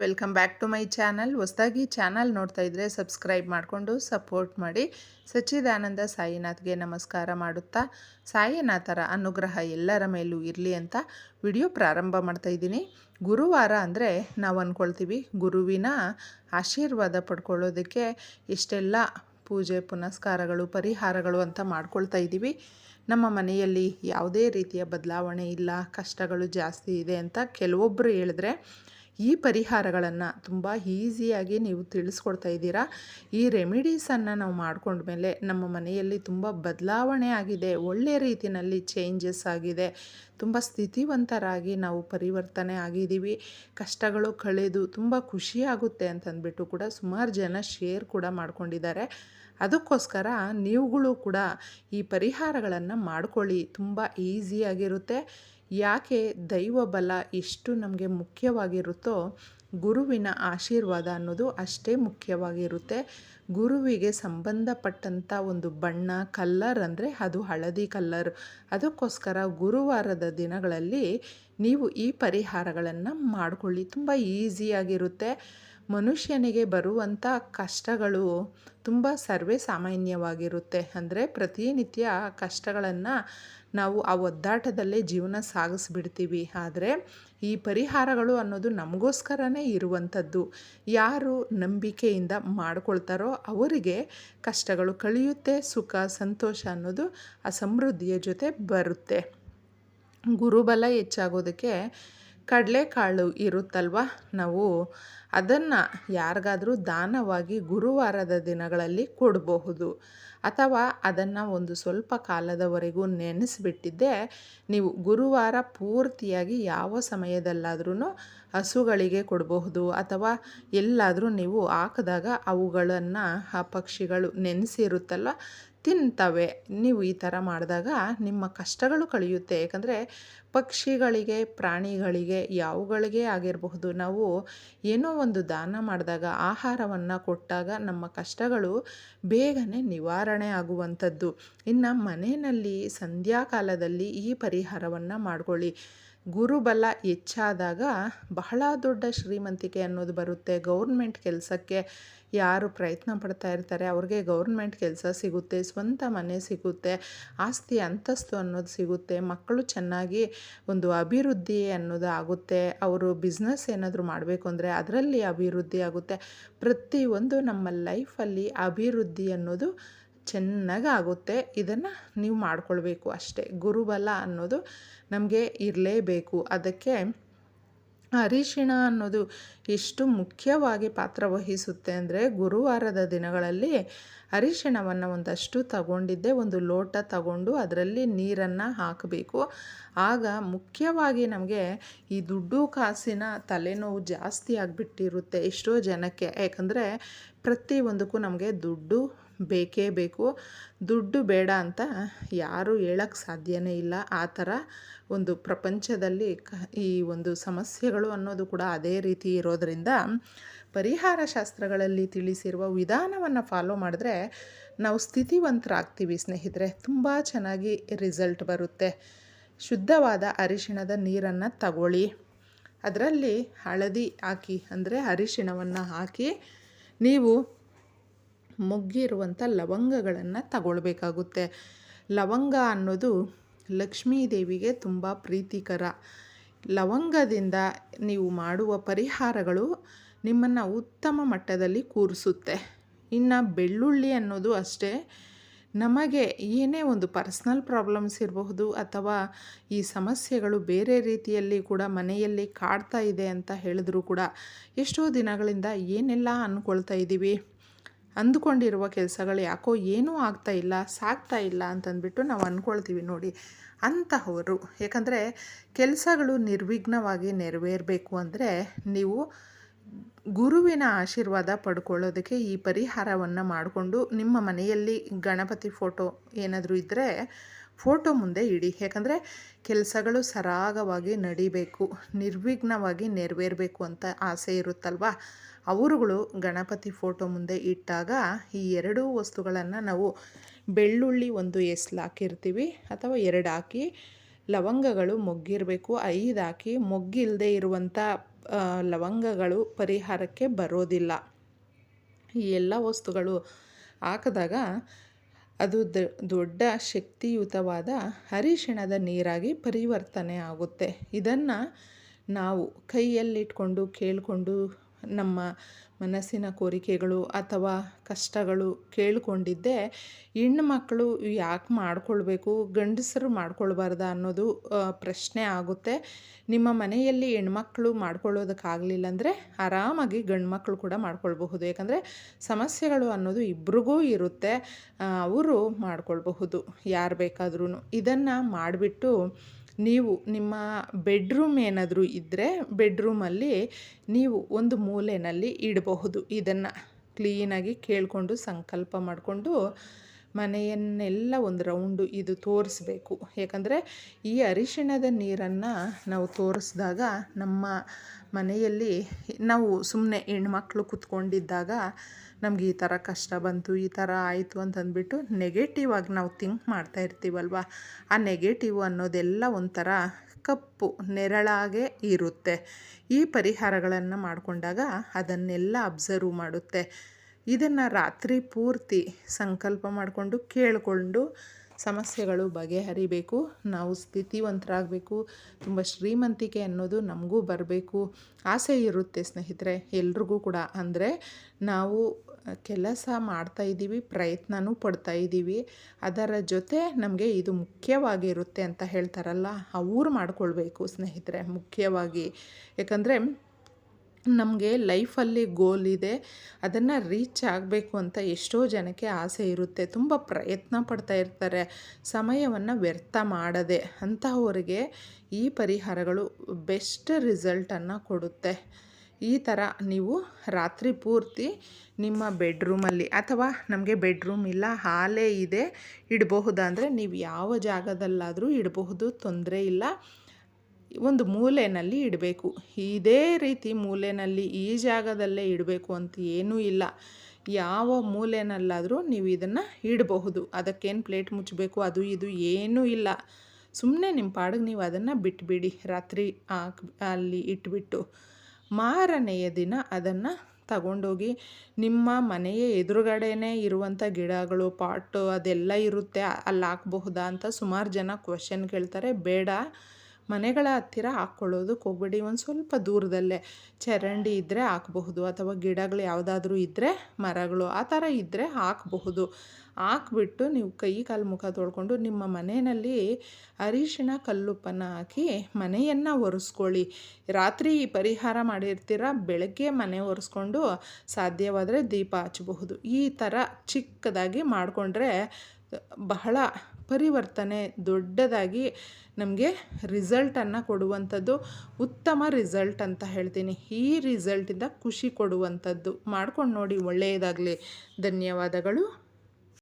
Welcome back to my channel. ಹೊಸದಾಗಿ channel ನೋಡ್ತಾ ಇದ್ದರೆ ಸಬ್ಸ್ಕ್ರೈಬ್ ಮಾಡಿಕೊಂಡು ಸಪೋರ್ಟ್ ಮಾಡಿ. ಸಚ್ಚಿದಾನಂದ ಸಾಯಿನಾಥ್ಗೆ ನಮಸ್ಕಾರ ಮಾಡುತ್ತಾ, ಸಾಯಿನಾಥರ ಅನುಗ್ರಹ ಎಲ್ಲರ ಮೇಲೂ ಇರಲಿ ಅಂತ ವಿಡಿಯೋ ಪ್ರಾರಂಭ ಮಾಡ್ತಾ ಇದ್ದೀನಿ. ಗುರುವಾರ ಅಂದರೆ ನಾವು ಅಂದ್ಕೊಳ್ತೀವಿ ಗುರುವಿನ ಆಶೀರ್ವಾದ ಪಡ್ಕೊಳ್ಳೋದಕ್ಕೆ ಇಷ್ಟೆಲ್ಲ ಪೂಜೆ, ಪುನಸ್ಕಾರಗಳು, ಪರಿಹಾರಗಳು ಅಂತ ಮಾಡ್ಕೊಳ್ತಾ ಇದ್ದೀವಿ. ನಮ್ಮ ಮನೆಯಲ್ಲಿ ಯಾವುದೇ ರೀತಿಯ ಬದಲಾವಣೆ ಇಲ್ಲ, ಕಷ್ಟಗಳು ಜಾಸ್ತಿ ಇದೆ ಅಂತ ಕೆಲವೊಬ್ಬರು ಹೇಳಿದ್ರೆ ಈ ಪರಿಹಾರಗಳನ್ನು ತುಂಬ ಈಸಿಯಾಗಿ ನೀವು ತಿಳಿಸ್ಕೊಡ್ತಾ ಇದ್ದೀರಾ? ಈ ರೆಮಿಡೀಸನ್ನು ನಾವು ಮಾಡ್ಕೊಂಡ್ಮೇಲೆ ನಮ್ಮ ಮನೆಯಲ್ಲಿ ತುಂಬ ಬದಲಾವಣೆ ಆಗಿದೆ ಒಳ್ಳೆಯ ರೀತಿಯಲ್ಲಿ ಚೇಂಜಸ್ ಆಗಿದೆ, ತುಂಬ ಸ್ಥಿತಿವಂತರಾಗಿ ನಾವು ಪರಿವರ್ತನೆ ಆಗಿದ್ದೀವಿ, ಕಷ್ಟಗಳು ಕಳೆದು ತುಂಬ ಖುಷಿಯಾಗುತ್ತೆ ಅಂತಂದ್ಬಿಟ್ಟು ಕೂಡ ಸುಮಾರು ಜನ ಶೇರ್ ಕೂಡ ಮಾಡ್ಕೊಂಡಿದ್ದಾರೆ. ಅದಕ್ಕೋಸ್ಕರ ನೀವುಗಳು ಕೂಡ ಈ ಪರಿಹಾರಗಳನ್ನು ಮಾಡ್ಕೊಳ್ಳಿ. ತುಂಬ ಈಸಿಯಾಗಿರುತ್ತೆ ಯಾಕೆ ದೈವ ಬಲ ಎಷ್ಟು ನಮಗೆ ಮುಖ್ಯವಾಗಿರುತ್ತೋ ಗುರುವಿನ ಆಶೀರ್ವಾದ ಅನ್ನೋದು ಅಷ್ಟೇ ಮುಖ್ಯವಾಗಿರುತ್ತೆ. ಗುರುವಿಗೆ ಸಂಬಂಧಪಟ್ಟಂಥ ಒಂದು ಬಣ್ಣ, ಕಲ್ಲರ್ ಅಂದರೆ ಅದು ಹಳದಿ ಕಲ್ಲರ್. ಅದಕ್ಕೋಸ್ಕರ ಗುರುವಾರದ ದಿನಗಳಲ್ಲಿ ನೀವು ಈ ಪರಿಹಾರಗಳನ್ನು ಮಾಡಿಕೊಳ್ಳಿ. ತುಂಬ ಈಸಿಯಾಗಿರುತ್ತೆ ಮನುಷ್ಯನಿಗೆ ಬರುವಂಥ ಕಷ್ಟಗಳು ತುಂಬ ಸರ್ವೇ ಸಾಮಾನ್ಯವಾಗಿರುತ್ತೆ. ಅಂದರೆ ಪ್ರತಿನಿತ್ಯ ಕಷ್ಟಗಳನ್ನು ನಾವು ಆ ಒದ್ದಾಟದಲ್ಲೇ ಜೀವನ ಸಾಗಿಸ್ಬಿಡ್ತೀವಿ. ಆದರೆ ಈ ಪರಿಹಾರಗಳು ಅನ್ನೋದು ನಮಗೋಸ್ಕರನೇ ಇರುವಂಥದ್ದು. ಯಾರು ನಂಬಿಕೆಯಿಂದ ಮಾಡ್ಕೊಳ್ತಾರೋ ಅವರಿಗೆ ಕಷ್ಟಗಳು ಕಳೆಯುತ್ತೆ, ಸುಖ, ಸಂತೋಷ ಅನ್ನೋದು ಆ ಸಮೃದ್ಧಿಯ ಜೊತೆ ಬರುತ್ತೆ. ಗುರುಬಲ ಹೆಚ್ಚಾಗೋದಕ್ಕೆ ಕಡಲೆಕಾಳು ಇರುತ್ತಲ್ವ? ನಾವು ಅದನ್ನು ಯಾರಿಗಾದರೂ ದಾನವಾಗಿ ಗುರುವಾರದ ದಿನಗಳಲ್ಲಿ ಕೊಡಬಹುದು. ಅಥವಾ ಅದನ್ನು ಒಂದು ಸ್ವಲ್ಪ ಕಾಲದವರೆಗೂ ನೆನೆಸಿಬಿಟ್ಟಿದ್ದೆ. ನೀವು ಗುರುವಾರ ಪೂರ್ತಿಯಾಗಿ ಯಾವ ಸಮಯದಲ್ಲಾದ್ರೂ ಹಸುಗಳಿಗೆ ಕೊಡಬಹುದು. ಅಥವಾ ಎಲ್ಲಾದರೂ ನೀವು ಹಾಕಿದಾಗ ಅವುಗಳನ್ನು, ಆ ಪಕ್ಷಿಗಳು ನೆನೆಸಿರುತ್ತಲ್ಲ, ತಿಂತವೆ. ನೀವು ಈ ಥರ ಮಾಡಿದಾಗ ನಿಮ್ಮ ಕಷ್ಟಗಳು ಕಳೆಯುತ್ತೆ. ಯಾಕಂದರೆ ಪಕ್ಷಿಗಳಿಗೆ, ಪ್ರಾಣಿಗಳಿಗೆ, ಯಾವುಗಳಿಗೆ ಆಗಿರಬಹುದು. ನಾವು ಏನೋ ಒಂದು ದಾನ ಮಾಡಿದಾಗ, ಆಹಾರವನ್ನು ಕೊಟ್ಟಾಗ ನಮ್ಮ ಕಷ್ಟಗಳು ಬೇಗನೆ ನಿವಾರಣೆ ಆಗುವಂಥದ್ದು. ಇನ್ನು ಮನೆಯಲ್ಲಿ ಸಂಧ್ಯಾಕಾಲದಲ್ಲಿ ಈ ಪರಿಹಾರವನ್ನು ಮಾಡ್ಕೊಳ್ಳಿ. ಗುರುಬಲ ಹೆಚ್ಚಾದಾಗ ಬಹಳ ದೊಡ್ಡ ಶ್ರೀಮಂತಿಕೆ ಅನ್ನೋದು ಬರುತ್ತೆ. ಗೌರ್ಮೆಂಟ್ ಕೆಲಸಕ್ಕೆ ಯಾರು ಪ್ರಯತ್ನ ಪಡ್ತಾ ಇರ್ತಾರೆ, ಅವ್ರಿಗೆ ಗೌರ್ಮೆಂಟ್ ಕೆಲಸ ಸಿಗುತ್ತೆ, ಸ್ವಂತ ಮನೆ ಸಿಗುತ್ತೆ, ಆಸ್ತಿ ಅಂತಸ್ತು ಅನ್ನೋದು ಸಿಗುತ್ತೆ, ಮಕ್ಕಳು ಚೆನ್ನಾಗಿ ಒಂದು ಅಭಿವೃದ್ಧಿ ಅನ್ನೋದು ಆಗುತ್ತೆ, ಅವರು ಬಿಸ್ನೆಸ್ ಏನಾದರೂ ಮಾಡಬೇಕು ಅಂದರೆ ಅದರಲ್ಲಿ ಅಭಿವೃದ್ಧಿ ಆಗುತ್ತೆ. ಪ್ರತಿಯೊಂದು ನಮ್ಮ ಲೈಫಲ್ಲಿ ಅಭಿವೃದ್ಧಿ ಅನ್ನೋದು ಚೆನ್ನಾಗಿ ಆಗುತ್ತೆ, ಇದನ್ನು ನೀವು ಮಾಡ್ಕೊಳ್ಬೇಕು ಅಷ್ಟೇ. ಗುರುಬಲ ಅನ್ನೋದು ನಮಗೆ ಇರಲೇಬೇಕು. ಅದಕ್ಕೆ ಅರಿಶಿಣ ಅನ್ನೋದು ಎಷ್ಟು ಮುಖ್ಯವಾಗಿ ಪಾತ್ರ ವಹಿಸುತ್ತೆ ಅಂದರೆ ಗುರುವಾರದ ದಿನಗಳಲ್ಲಿ ಅರಿಶಿಣವನ್ನು ಒಂದಷ್ಟು ತಗೊಂಡಿದ್ದೆ, ಒಂದು ಲೋಟ ತಗೊಂಡು ಅದರಲ್ಲಿ ನೀರನ್ನು ಹಾಕಬೇಕು. ಆಗ ಮುಖ್ಯವಾಗಿ ನಮಗೆ ಈ ದುಡ್ಡು ಕಾಸಿನ ತಲೆನೋವು ಜಾಸ್ತಿ ಆಗಿಬಿಟ್ಟಿರುತ್ತೆ ಎಷ್ಟೋ ಜನಕ್ಕೆ. ಯಾಕಂದರೆ ಪ್ರತಿಯೊಂದಕ್ಕೂ ನಮಗೆ ದುಡ್ಡು ಬೇಕೇ ಬೇಕು. ದುಡ್ಡು ಬೇಡ ಅಂತ ಯಾರೂ ಹೇಳಕ್ಕೆ ಸಾಧ್ಯವೇ ಇಲ್ಲ. ಆ ಥರ ಒಂದು ಪ್ರಪಂಚದಲ್ಲಿ ಕ, ಈ ಒಂದು ಸಮಸ್ಯೆಗಳು ಅನ್ನೋದು ಕೂಡ ಅದೇ ರೀತಿ ಇರೋದರಿಂದ ಪರಿಹಾರ ಶಾಸ್ತ್ರಗಳಲ್ಲಿ ತಿಳಿಸಿರುವ ವಿಧಾನವನ್ನು ಫಾಲೋ ಮಾಡಿದ್ರೆ ನಾವು ಸ್ಥಿತಿವಂತರಾಗ್ತೀವಿ ಸ್ನೇಹಿತರೆ. ತುಂಬ ಚೆನ್ನಾಗಿ ರಿಸಲ್ಟ್ ಬರುತ್ತೆ. ಶುದ್ಧವಾದ ಅರಿಶಿಣದ ನೀರನ್ನು ತಗೊಳ್ಳಿ. ಅದರಲ್ಲಿ ಹಳದಿ ಹಾಕಿ, ಅಂದರೆ ಅರಿಶಿಣವನ್ನು ಹಾಕಿ ನೀವು ಮೊಗ್ಗಿರುವಂಥ ಲವಂಗಗಳನ್ನು ತಗೊಳ್ಬೇಕಾಗುತ್ತೆ. ಲವಂಗ ಅನ್ನೋದು ಲಕ್ಷ್ಮೀ ದೇವಿಗೆ ತುಂಬ ಪ್ರೀತಿಕರ. ಲವಂಗದಿಂದ ನೀವು ಮಾಡುವ ಪರಿಹಾರಗಳು ನಿಮ್ಮನ್ನು ಉತ್ತಮ ಮಟ್ಟದಲ್ಲಿ ಕೂರಿಸುತ್ತೆ. ಇನ್ನು ಬೆಳ್ಳುಳ್ಳಿ ಅನ್ನೋದು ಅಷ್ಟೇ. ನಮಗೆ ಏನೇ ಒಂದು ಪರ್ಸ್ನಲ್ ಪ್ರಾಬ್ಲಮ್ಸ್ ಇರಬಹುದು ಅಥವಾ ಈ ಸಮಸ್ಯೆಗಳು ಬೇರೆ ರೀತಿಯಲ್ಲಿ ಕೂಡ ಮನೆಯಲ್ಲಿ ಕಾಡ್ತಾ ಇದೆ ಅಂತ ಹೇಳಿದ್ರು ಕೂಡ ಎಷ್ಟೋ ದಿನಗಳಿಂದ ಏನೆಲ್ಲ ಅಂದ್ಕೊಳ್ತಾ ಇದ್ದೀವಿ. ಅಂದುಕೊಂಡಿರುವ ಕೆಲಸಗಳು ಯಾಕೋ ಏನೂ ಆಗ್ತಾ ಇಲ್ಲ, ಸಾಗ್ತಾ ಇಲ್ಲ ಅಂತಂದ್ಬಿಟ್ಟು ನಾವು ಅಂದ್ಕೊಳ್ತೀವಿ ನೋಡಿ ಅಂತಹವರು. ಯಾಕಂದರೆ ಕೆಲಸಗಳು ನಿರ್ವಿಘ್ನವಾಗಿ ನೆರವೇರಬೇಕು ಅಂದರೆ ನೀವು ಗುರುವಿನ ಆಶೀರ್ವಾದ ಪಡ್ಕೊಳ್ಳೋದಕ್ಕೆ ಈ ಪರಿಹಾರವನ್ನು ಮಾಡಿಕೊಂಡು ನಿಮ್ಮ ಮನೆಯಲ್ಲಿ ಗಣಪತಿ ಫೋಟೋ ಏನಾದರೂ ಇದ್ದರೆ ಫೋಟೋ ಮುಂದೆ ಇಡಿ. ಯಾಕಂದರೆ ಕೆಲಸಗಳು ಸರಾಗವಾಗಿ ನಡಿಬೇಕು, ನಿರ್ವಿಘ್ನವಾಗಿ ನೆರವೇರಬೇಕು ಅಂತ ಆಸೆ ಇರುತ್ತಲ್ವ? ಅವರುಗಳು ಗಣಪತಿ ಫೋಟೋ ಮುಂದೆ ಇಟ್ಟಾಗ ಈ ಎರಡೂ ವಸ್ತುಗಳನ್ನು ನಾವು ಬೆಳ್ಳುಳ್ಳಿ ಒಂದು ಎಸ್ಲು ಹಾಕಿರ್ತೀವಿ ಅಥವಾ ಎರಡು ಹಾಕಿ ಲವಂಗಗಳು ಮೊಗ್ಗಿರಬೇಕು, ಐದು ಹಾಕಿ ಮೊಗ್ಗಿಲ್ಲದೆ ಇರುವಂಥ ಲವಂಗಗಳು ಪರಿಹಾರಕ್ಕೆ ಬರೋದಿಲ್ಲ. ಈ ಎಲ್ಲ ವಸ್ತುಗಳು ಹಾಕಿದಾಗ ಅದು ದೊಡ್ಡ ಶಕ್ತಿಯುತವಾದ ಅರಿಶಿಣದ ನೀರಾಗಿ ಪರಿವರ್ತನೆ ಆಗುತ್ತೆ. ಇದನ್ನು ನಾವು ಕೈಯಲ್ಲಿಟ್ಕೊಂಡು ಕೇಳಿಕೊಂಡು ನಮ್ಮ ಮನಸ್ಸಿನ ಕೋರಿಕೆಗಳು ಅಥವಾ ಕಷ್ಟಗಳು ಕೇಳಿಕೊಂಡಿದ್ದೆ, ಹೆಣ್ಣು ಮಕ್ಕಳು ಯಾಕೆ ಮಾಡ್ಕೊಳ್ಬೇಕು, ಗಂಡಸರು ಮಾಡ್ಕೊಳ್ಬಾರ್ದ ಅನ್ನೋದು ಪ್ರಶ್ನೆ ಆಗುತ್ತೆ. ನಿಮ್ಮ ಮನೆಯಲ್ಲಿ ಹೆಣ್ಮಕ್ಳು ಮಾಡ್ಕೊಳ್ಳೋದಕ್ಕಾಗಲಿಲ್ಲ ಅಂದರೆ ಆರಾಮಾಗಿ ಗಂಡು ಮಕ್ಕಳು ಕೂಡ ಮಾಡ್ಕೊಳ್ಬಹುದು. ಯಾಕಂದರೆ ಸಮಸ್ಯೆಗಳು ಅನ್ನೋದು ಇಬ್ರಿಗೂ ಇರುತ್ತೆ. ಅವರು ಮಾಡ್ಕೊಳ್ಬಹುದು. ಯಾರು ಬೇಕಾದ್ರೂ ಇದನ್ನು ಮಾಡಿಬಿಟ್ಟು ನೀವು ನಿಮ್ಮ ಬೆಡ್ರೂಮ್ ಏನಾದರೂ ಇದ್ದರೆ ಬೆಡ್ರೂಮಲ್ಲಿ ನೀವು ಒಂದು ಮೂಲೆಯಲ್ಲಿ ಇಡಬಹುದು. ಇದನ್ನು ಕ್ಲೀನಾಗಿ ಕೇಳಿಕೊಂಡು, ಸಂಕಲ್ಪ ಮಾಡಿಕೊಂಡು ಮನೆಯನ್ನೆಲ್ಲ ಒಂದು ರೌಂಡು ಇದು ತೋರಿಸ್ಬೇಕು. ಯಾಕಂದರೆ ಈ ಅರಿಶಿಣದ ನೀರನ್ನು ನಾವು ತೋರಿಸಿದಾಗ ನಮ್ಮ ಮನೆಯಲ್ಲಿ ನಾವು ಸುಮ್ಮನೆ ಹೆಣ್ಮಕ್ಳು ಕುತ್ಕೊಂಡಿದ್ದಾಗ ನಮ್ಗೆ ಈ ಥರ ಕಷ್ಟ ಬಂತು, ಈ ಥರ ಆಯಿತು ಅಂತಂದ್ಬಿಟ್ಟು ನೆಗೆಟಿವ್ ಆಗಿ ನಾವು ಥಿಂಕ್ ಮಾಡ್ತಾ ಇರ್ತೀವಲ್ವ? ಆ ನೆಗೆಟಿವ್ ಅನ್ನೋದೆಲ್ಲ ಒಂಥರ ಕಪ್ಪು, ನೆರಳಾಗೆ ಇರುತ್ತೆ. ಈ ಪರಿಹಾರಗಳನ್ನು ಮಾಡಿಕೊಂಡಾಗ ಅದನ್ನೆಲ್ಲ ಅಬ್ಸರ್ವ್ ಮಾಡುತ್ತೆ. ಇದನ್ನು ರಾತ್ರಿ ಪೂರ್ತಿ ಸಂಕಲ್ಪ ಮಾಡಿಕೊಂಡು ಕೇಳಿಕೊಂಡು ಸಮಸ್ಯೆಗಳು ಬಗೆಹರಿಬೇಕು, ನಾವು ಸ್ಥಿತಿವಂತರಾಗಬೇಕು, ತುಂಬ ಶ್ರೀಮಂತಿಕೆ ಅನ್ನೋದು ನಮಗೂ ಬರಬೇಕು, ಆಸೆ ಇರುತ್ತೆ ಸ್ನೇಹಿತರೆ, ಎಲ್ರಿಗೂ ಕೂಡ. ಅಂದರೆ ನಾವು ಕೆಲಸ ಮಾಡ್ತಾ ಇದ್ದೀವಿ, ಪ್ರಯತ್ನನೂ ಪಡ್ತಾ ಇದ್ದೀವಿ, ಅದರ ಜೊತೆ ನಮಗೆ ಇದು ಮುಖ್ಯವಾಗಿರುತ್ತೆ ಅಂತ ಹೇಳ್ತಾರಲ್ಲ, ಅವ್ರು ಮಾಡಿಕೊಳ್ಬೇಕು ಸ್ನೇಹಿತರೆ, ಮುಖ್ಯವಾಗಿ. ಯಾಕಂದರೆ ನಮಗೆ ಲೈಫಲ್ಲಿ ಗೋಲ್ ಇದೆ, ಅದನ್ನು ರೀಚ್ ಆಗಬೇಕು ಅಂತ ಎಷ್ಟೋ ಜನಕ್ಕೆ ಆಸೆ ಇರುತ್ತೆ. ತುಂಬ ಪ್ರಯತ್ನ ಪಡ್ತಾ ಇರ್ತಾರೆ. ಸಮಯವನ್ನು ವ್ಯರ್ಥ ಮಾಡದೆ ಅಂತಹವರಿಗೆ ಈ ಪರಿಹಾರಗಳು ಬೆಸ್ಟ್ ರಿಸಲ್ಟನ್ನು ಕೊಡುತ್ತೆ. ಈ ಥರ ನೀವು ರಾತ್ರಿ ಪೂರ್ತಿ ನಿಮ್ಮ ಬೆಡ್ರೂಮಲ್ಲಿ ಅಥವಾ ನಮಗೆ ಬೆಡ್ರೂಮ್ ಇಲ್ಲ, ಹಾಲೇ ಇದೆ ಇಡಬಹುದಂದರೆ ನೀವು ಯಾವ ಜಾಗದಲ್ಲಾದರೂ ಇಡಬಹುದು, ತೊಂದರೆ ಇಲ್ಲ. ಒಂದು ಮೂಲೆಯಲ್ಲಿ ಇಡಬೇಕು. ಇದೇ ರೀತಿ ಮೂಲೆಯಲ್ಲಿ ಈ ಜಾಗದಲ್ಲೇ ಇಡಬೇಕು ಅಂತ ಏನೂ ಇಲ್ಲ. ಯಾವ ಮೂಲೆಯಲ್ಲಾದರೂ ನೀವು ಇದನ್ನು ಇಡಬಹುದು. ಅದಕ್ಕೇನು ಪ್ಲೇಟ್ ಮುಚ್ಚಬೇಕು, ಅದು ಇದು ಏನೂ ಇಲ್ಲ. ಸುಮ್ಮನೆ ನಿಮ್ಮ ಪಾಡಿಗೆ ನೀವು ಅದನ್ನು ಬಿಟ್ಬಿಡಿ. ರಾತ್ರಿ ಅಲ್ಲಿ ಇಟ್ಬಿಟ್ಟು ಮಾರನೆಯ ದಿನ ಅದನ್ನು ತಗೊಂಡೋಗಿ ನಿಮ್ಮ ಮನೆಯ ಎದುರುಗಡೆನೇ ಇರುವಂಥ ಗಿಡಗಳು, ಪಾಟು ಅದೆಲ್ಲ ಇರುತ್ತೆ. ಅಲ್ಲಿ ಹಾಕ್ಬಹುದಾ ಅಂತ ಸುಮಾರು ಜನ ಕ್ವಶನ್ ಕೇಳ್ತಾರೆ. ಬೇಡ. ಮನೆಗಳ ಹತ್ತಿರ ಹಾಕ್ಕೊಳ್ಳೋದಕ್ಕೆ ಹೋಗ್ಬೇಡಿ. ಒಂದು ಸ್ವಲ್ಪ ದೂರದಲ್ಲೇ ಚರಂಡಿ ಇದ್ದರೆ ಹಾಕಬಹುದು, ಅಥವಾ ಗಿಡಗಳು ಯಾವುದಾದ್ರೂ ಇದ್ದರೆ ಮರಗಳು, ಆ ಥರ ಇದ್ದರೆ ಹಾಕಬಹುದು. ಹಾಕ್ಬಿಟ್ಟು ನೀವು ಕೈ ಕಾಲು ಮುಖ ತೊಳ್ಕೊಂಡು ನಿಮ್ಮ ಮನೆಯಲ್ಲಿ ಅರಿಶಿಣ ಕಲ್ಲುಪ್ಪನ್ನು ಹಾಕಿ ಮನೆಯನ್ನು ಒರೆಸ್ಕೊಳ್ಳಿ. ರಾತ್ರಿ ಪರಿಹಾರ ಮಾಡಿರ್ತೀರ, ಬೆಳಗ್ಗೆ ಮನೆ ಒರೆಸ್ಕೊಂಡು ಸಾಧ್ಯವಾದರೆ ದೀಪ ಹಚ್ಚಬಹುದು. ಈ ಥರ ಚಿಕ್ಕದಾಗಿ ಮಾಡಿಕೊಂಡ್ರೆ ಬಹಳ ಪರಿವರ್ತನೆ ದೊಡ್ಡದಾಗಿ ನಮಗೆ ರಿಸಲ್ಟನ್ನು ಕೊಡುವಂಥದ್ದು, ಉತ್ತಮ ರಿಸಲ್ಟ್ ಅಂತ ಹೇಳ್ತೀನಿ. ಈ ರಿಸಲ್ಟಿಂದ ಖುಷಿ ಕೊಡುವಂಥದ್ದು. ಮಾಡ್ಕೊಂಡು ನೋಡಿ ಒಳ್ಳೆಯದಾಗಲಿ ಧನ್ಯವಾದಗಳು.